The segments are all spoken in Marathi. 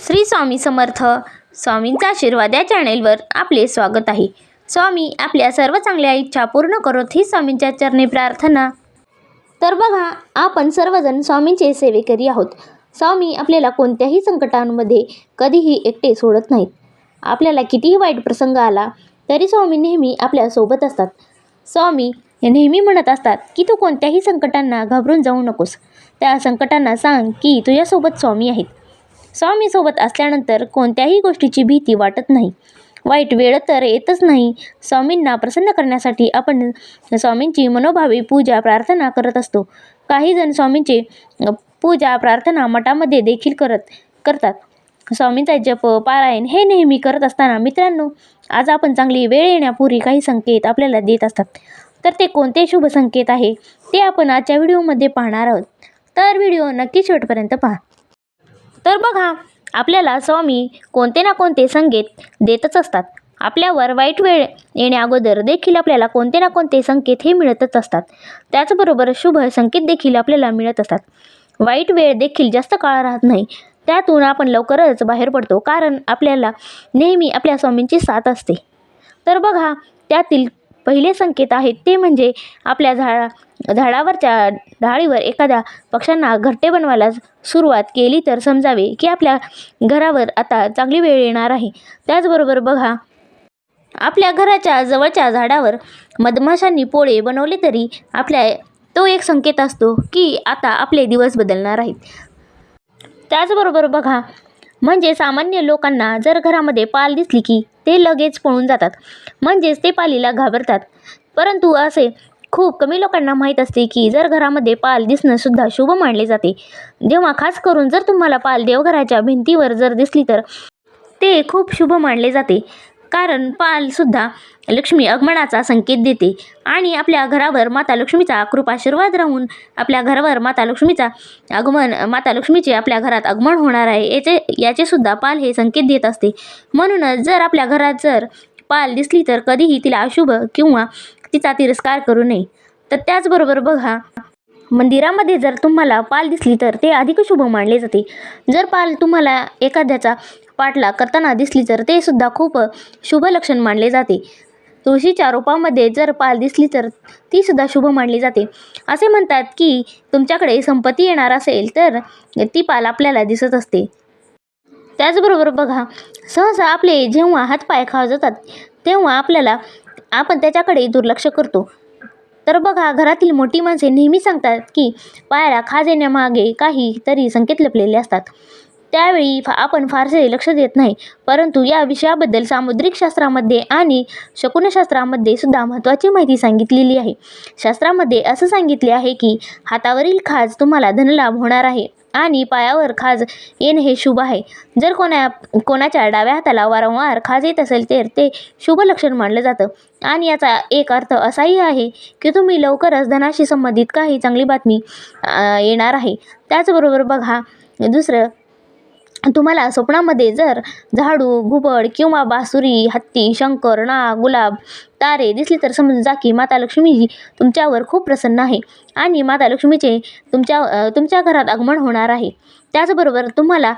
श्री स्वामी समर्थ. स्वामींचा आशीर्वाद या चॅनेलवर आपले स्वागत आहे. स्वामी आपल्या सर्व चांगल्या इच्छा पूर्ण करत ही स्वामींच्या चरणी प्रार्थना. तर बघा आपण सर्वजण स्वामींचे सेवेकरी आहोत. स्वामी आपल्याला कोणत्याही संकटांमध्ये कधीही एकटे सोडत नाहीत. आपल्याला कितीही वाईट प्रसंग आला तरी स्वामी नेहमी आपल्यासोबत असतात. स्वामी हे नेहमी म्हणत असतात की तू कोणत्याही संकटांना घाबरून जाऊ नकोस. त्या संकटांना सांग की तुझ्यासोबत स्वामी आहेत. स्वामीसोबत असल्यानंतर कोणत्याही गोष्टीची भीती वाटत नाही. वाईट वेळ तर येतच नाही. स्वामींना प्रसन्न करण्यासाठी आपण स्वामींची मनोभावी पूजा प्रार्थना करत असतो. काही जण स्वामींचे पूजा प्रार्थना मठामध्ये देखील करत करतात. स्वामींचा जप पारायण हे नेहमी करत असताना मित्रांनो आज आपण चांगली वेळ येण्यापूर्वी काही संकेत आपल्याला देत असतात. तर ते कोणते शुभ संकेत आहे ते आपण आजच्या व्हिडिओमध्ये पाहणार आहोत. तर व्हिडिओ नक्की शेवटपर्यंत पहा. तर बघा आपल्याला स्वामी कोणते ना कोणते संकेत देतच असतात. आपल्यावर वाईट वेळ येण्याअगोदर देखील आपल्याला कोणते ना कोणते संकेत हे मिळतच असतात. त्याचबरोबर शुभ संकेत देखील आपल्याला मिळत असतात. वाईट वेळ देखील जास्त काळ राहत नाही. त्यातून आपण लवकरच बाहेर पडतो कारण आपल्याला नेहमी आपल्या स्वामींची साथ असते. तर बघा त्यातील पहिले संकेत आहेत. ते म्हणजे आपल्या झाडा झाडावरच्या डाळीवर एखाद्या पक्ष्यांना घरटे बनवायला सुरुवात केली तर समजावे की आपल्या घरावर आता चांगली वेळ येणार आहे. त्याचबरोबर बघा आपल्या घराच्या जवळच्या झाडावर मधमाशांनी पोळे बनवले तरी आपल्या तो एक संकेत असतो की आता आपले दिवस बदलणार आहेत. त्याचबरोबर बघा म्हणजे सामान्य लोकांना जर घरामध्ये पाल दिसली की ते लगेच पळून जातात. म्हणजेच ते पालीला घाबरतात. परंतु असे खूप कमी लोकांना माहीत असते की जर घरामध्ये पाल दिसणंसुद्धा शुभ मानले जाते. जेव्हा खास करून जर तुम्हाला पाल देवघराच्या भिंतीवर जर दिसली तर ते खूप शुभ मानले जाते. कारण पालसुद्धा लक्ष्मी आगमनाचा संकेत देते आणि आपल्या घरावर माता लक्ष्मीचा कृपा आशीर्वाद राहून आपल्या घरावर माता लक्ष्मीचा आगमन माता लक्ष्मीचे आपल्या घरात आगमन होणार आहे याचे याचेसुद्धा पाल हे संकेत देत असते. म्हणूनच जर आपल्या घरात जर पाल दिसली तर कधीही तिला अशुभ किंवा तिचा तिरस्कार करू नये. तर त्याचबरोबर बघा मंदिरामध्ये जर तुम्हाला पाल दिसली तर ते अधिक शुभ मानले जाते. जर पाल तुम्हाला एखाद्याचा पाठला करताना दिसली तर ते सुद्धा खूप शुभ लक्षण मानले जाते. तुळशीच्या रोपामध्ये जर पाल दिसली तर ती सुद्धा शुभ मानली जाते. असे म्हणतात की तुमच्याकडे संपत्ती येणार असेल तर ती पाल आपल्याला दिसत असते. त्याचबरोबर बघा सहसा आपले जेव्हा हातपाय खाजतात तेव्हा आपल्याला आपण त्याच्याकडे दुर्लक्ष करतो. तर बघा घरातील मोठी माणसे नेहमी सांगतात की पायाला खाज येण्यामागे काही तरी संकेत लपलेले असतात. त्यावेळी फा आपण फारसे लक्ष देत नाही. परंतु या विषयाबद्दल सामुद्रिक शास्त्रामध्ये आणि शकुनशास्त्रामध्ये सुद्धा महत्त्वाची माहिती सांगितलेली आहे. शास्त्रामध्ये असं सांगितले आहे की हातावरील खाज तुम्हाला धनलाभ होणार आहे आणि पायावर खाज येणे हे शुभ आहे. जर कोणा कोणाच्या डाव्या हाताला वारंवार खाज येत असेल तर ते शुभ लक्षण मानलं जातं. आणि याचा एक अर्थ असाही आहे की तुम्ही लवकरच धनाशी संबंधित काही चांगली बातमी येणार आहे. त्याचबरोबर बघा दुसरं तुम्हाला स्वप्नामध्ये जर झाडू घुबड किंवा बासुरी हत्ती शंकर नाग गुलाब तारे दिसले तर समजा की माता लक्ष्मी तुमच्यावर खूप प्रसन्न आहे आणि माता लक्ष्मीचे तुमच्या तुमच्या घरात आगमन होणार आहे. त्याचबरोबर तुम्हाला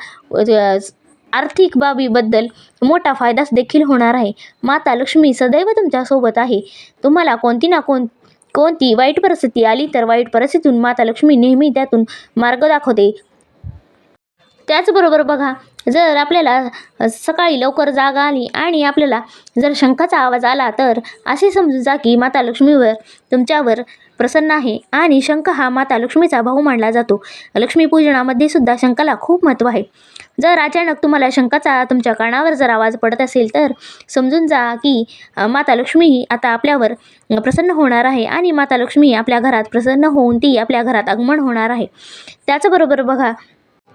आर्थिक बाबीबद्दल मोठा फायदाच देखील होणार आहे. माता लक्ष्मी सदैव तुमच्यासोबत आहे. तुम्हाला कोणती ना कोण कोणती वाईट परिस्थिती आली तर वाईट परिस्थितीतून माता लक्ष्मी नेहमी त्यातून मार्ग दाखवते. त्याचबरोबर बघा जर आपल्याला सकाळी लवकर जाग आली आणि आपल्याला जर शंखाचा आवाज आला तर असे समजून जा की माता लक्ष्मीवर तुमच्यावर प्रसन्न आहे आणि शंख हा माता लक्ष्मीचा भाऊ मानला जातो. लक्ष्मीपूजनामध्ये सुद्धा शंखाला खूप महत्त्व आहे. जर अचानक तुम्हाला शंखाचा तुमच्या कानावर जर आवाज पडत असेल तर समजून जा की माता लक्ष्मी ही आता आपल्यावर प्रसन्न होणार आहे आणि माता लक्ष्मी आपल्या घरात प्रसन्न होऊन ती आपल्या घरात आगमन होणार आहे. त्याचबरोबर बघा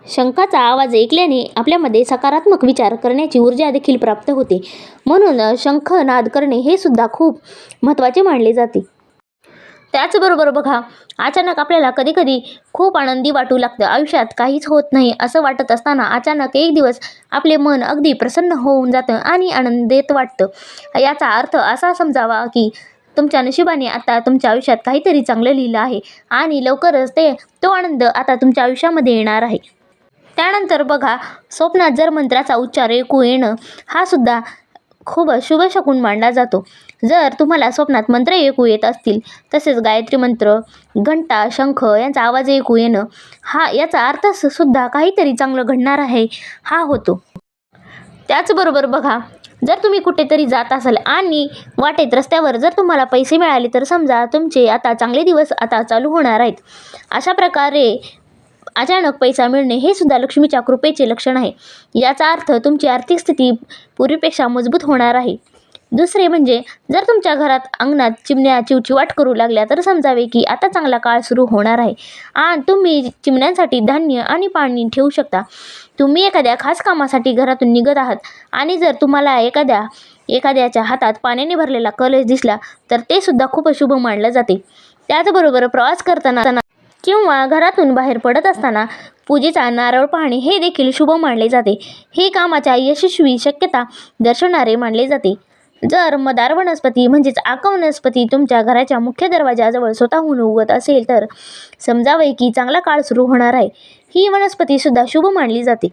शंखाचा आवाज ऐकल्याने आपल्यामध्ये सकारात्मक विचार करण्याची ऊर्जा देखील प्राप्त होते. म्हणून शंखनाद करणे हे सुद्धा खूप महत्त्वाचे मानले जाते. त्याचबरोबर बघा अचानक आपल्याला कधीकधी खूप आनंदी वाटू लागतं. आयुष्यात काहीच होत नाही असं वाटत असताना अचानक एक दिवस आपले मन अगदी प्रसन्न होऊन जातं आणि आनंदित वाटतं. याचा अर्थ असा समजावा की तुमच्या नशिबाने आता तुमच्या आयुष्यात काहीतरी चांगलं लिहिलं आहे आणि लवकरच ते तो आनंद आता तुमच्या आयुष्यामध्ये येणार आहे. त्यानंतर बघा स्वप्नात जर मंत्राचा उच्चार ऐकू येणं हा सुद्धा खूप शुभ शकून मांडला जातो. जर तुम्हाला स्वप्नात मंत्र ऐकू येत असतील तसेच गायत्री मंत्र घंटा शंख यांचा आवाज ऐकू येणं हा याचा अर्थ सुद्धा काहीतरी चांगलं घडणार आहे हा होतो. त्याचबरोबर बघा जर तुम्ही कुठेतरी जात असाल आणि वाटेत रस्त्यावर जर तुम्हाला पैसे मिळाले तर समजा तुमचे आता चांगले दिवस आता चालू होणार आहेत. अशा प्रकारे अचानक पैसा मिळणे हे सुद्धा लक्ष्मीच्या कृपेचे लक्षण आहे. याचा अर्थ तुमची आर्थिक स्थिती पूर्वीपेक्षा मजबूत होणार आहे. दुसरे म्हणजे जर तुमच्या घरात अंगणात चिमण्या चिवचिवाट करू लागल्या तर समजावे की आता चांगला काळ सुरू होणार आहे. आणि तुम्ही चिमण्यांसाठी धान्य आणि पाणी ठेवू शकता. तुम्ही एखाद्या खास कामासाठी घरातून निघत आहात आणि जर तुम्हाला एखाद्या एखाद्याच्या हातात पाण्याने भरलेला कलश दिसला तर ते सुद्धा खूप अशुभ मानलं जाते. त्याचबरोबर प्रवास करताना किंवा घरातून बाहेर पडत असताना पूजेचा नारळ पाहणे हे देखील शुभ मानले जाते. हे कामाच्या यशस्वी शक्यता दर्शवणारे मानले जाते. जर मदार वनस्पती म्हणजेच आक वनस्पती तुमच्या घराच्या मुख्य दरवाजाजवळ स्वतःहून उगत असेल तर समजावे की चांगला काळ सुरू होणार आहे. ही वनस्पतीसुद्धा शुभ मानली जाते.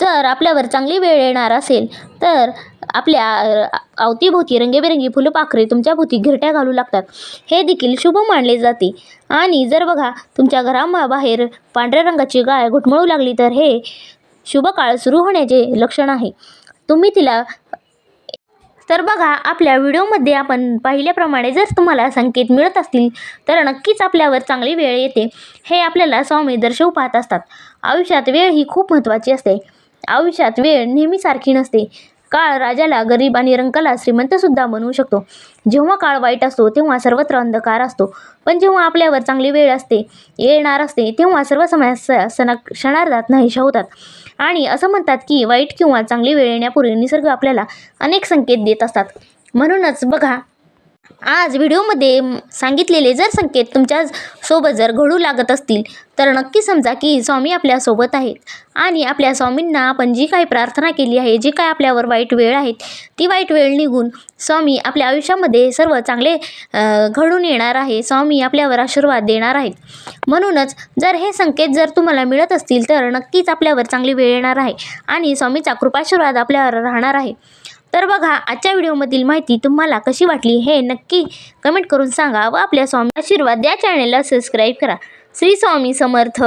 जर आपल्यावर चांगली वेळ येणार असेल तर आपल्या अवतीभोवती रंगीबेरंगी फुलपाखरे तुमच्या भोवती घिरट्या घालू लागतात. हे देखील शुभ मानले जाते. आणि जर बघा तुमच्या घराबाहेर पांढऱ्या रंगाची गाय घुटमळू लागली तर हे शुभ काळ सुरू होण्याचे लक्षण आहे. तुम्ही तिला तर बघा आपल्या व्हिडिओमध्ये आपण पाहिल्याप्रमाणे जर तुम्हाला संकेत मिळत असतील तर नक्कीच आपल्यावर चांगली वेळ येते. हे आपल्याला स्वामी दर्शवू पाहत असतात. आयुष्यात वेळ ही खूप महत्त्वाची असते. आयुष्यात वेळ नेहमीसारखी नसते. काळ राजाला गरीब आणि रंकाला श्रीमंतसुद्धा बनवू शकतो. जेव्हा काळ वाईट असतो तेव्हा सर्वत्र अंधकार असतो. पण जेव्हा आपल्यावर चांगली वेळ असते येणार असते तेव्हा सर्व समस्या सणा क्षणार्धात नाहीशा होतात. आणि असं म्हणतात की वाईट किंवा चांगली वेळ येण्यापूर्वी निसर्ग आपल्याला अनेक संकेत देत असतात. म्हणूनच बघा आज व्हिडिओमध्ये सांगितलेले जर संकेत तुमच्यासोबत जर घडू लागत असतील तर नक्की समजा की स्वामी आपल्यासोबत आहेत. आणि आपल्या स्वामींना आपण जी काही प्रार्थना केली आहे जी काय आपल्यावर वाईट वेळ आहेत ती वाईट वेळ निघून स्वामी आपल्या आयुष्यामध्ये सर्व चांगले घडून येणार आहे. स्वामी आपल्यावर आशीर्वाद देणार आहेत. म्हणूनच जर हे संकेत जर तुम्हाला मिळत असतील तर नक्कीच आपल्यावर चांगली वेळ येणार आहे. आणि स्वामीचा कृपाशीर्वाद आपल्यावर राहणार आहे. तर बघा आजच्या व्हिडिओमधील माहिती तुम्हाला कशी वाटली हे नक्की कमेंट करून सांगा व आपल्या स्वामी आशीर्वाद या चॅनेलला सबस्क्राईब करा. श्री स्वामी समर्थ.